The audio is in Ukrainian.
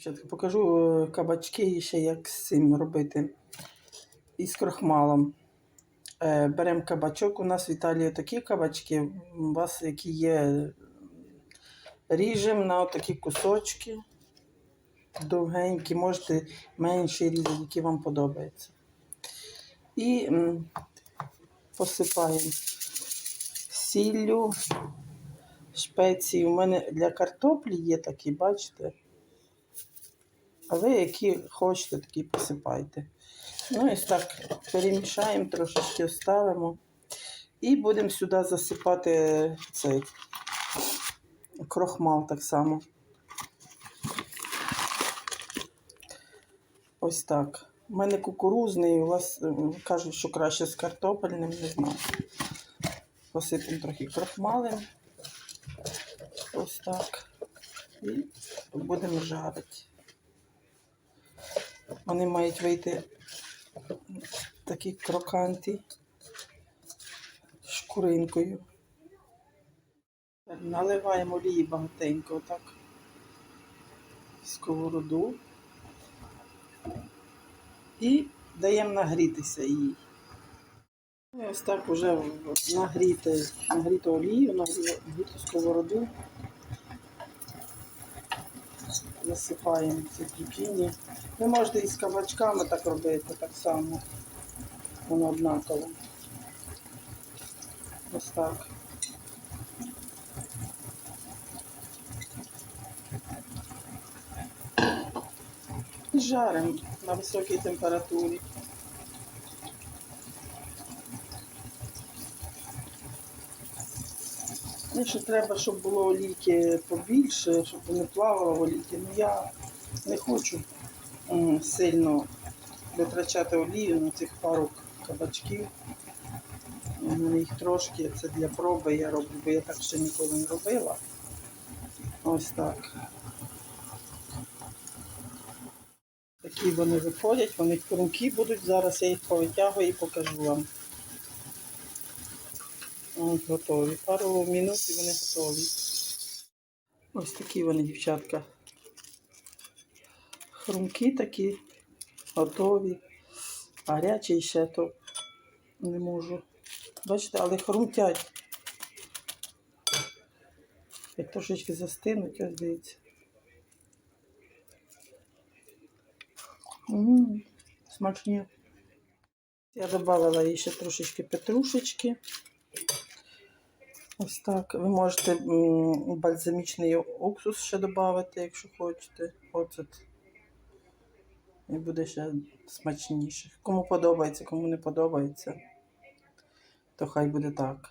Дівчатка, покажу е, кабачки ще як з цим робити. Із крохмалом. Е, Беремо кабачок. У нас в Італії такі кабачки, у вас які є. Ріжемо на такі кусочки. Довгенькі, можете менші різати, які вам подобаються. І посипаємо сіллю, шпеції. У мене для картоплі є такі, бачите? А ви які хочете, такі посипайте. Ну і так перемішаємо, трошечки ставимо. І будемо сюди засипати цей крохмал так само. Ось так. У мене кукурузний, у вас е, кажуть, що краще з картопельним, не знаю. Посипемо трохи крохмалем. Ось так. І будемо жарити. Вони мають вийти такі кроканті з шкуринкою. Наливаємо олії багатенько отак. в Сковороду. І даємо нагрітися їй. Ось так вже нагріти, нагріту олію, нагріту сковороду. Насипаємо ці піпіні. Ви можете і з кабачками так робити так само. Воно однаково. Ось так. І жаримо на високій температурі. Якщо треба, щоб було олійки побільше, щоб не плавало в олійки, ну я не хочу сильно витрачати олію на цих пару кабачків. У мене їх трошки, це для проби я роблю, бо я так ще ніколи не робила. Ось так. Такі вони виходять, вони хрумкі будуть. Зараз я їх повитягую і покажу вам. Готові. Пару минут і вони готові. Ось такі вони, дівчатка. Хрумкі такі, готові. Гарячі ще то не можу. Бачите, але хрумтять. Як трошечки застинуть, ось дивіться. Ммм, смачні. Я додавала їй ще трошечки петрушечки. Ось так. Ви можете бальзамічний уксус ще додати, якщо хочете. Оцет. І буде ще смачніше. Кому подобається, кому не подобається, то хай буде так.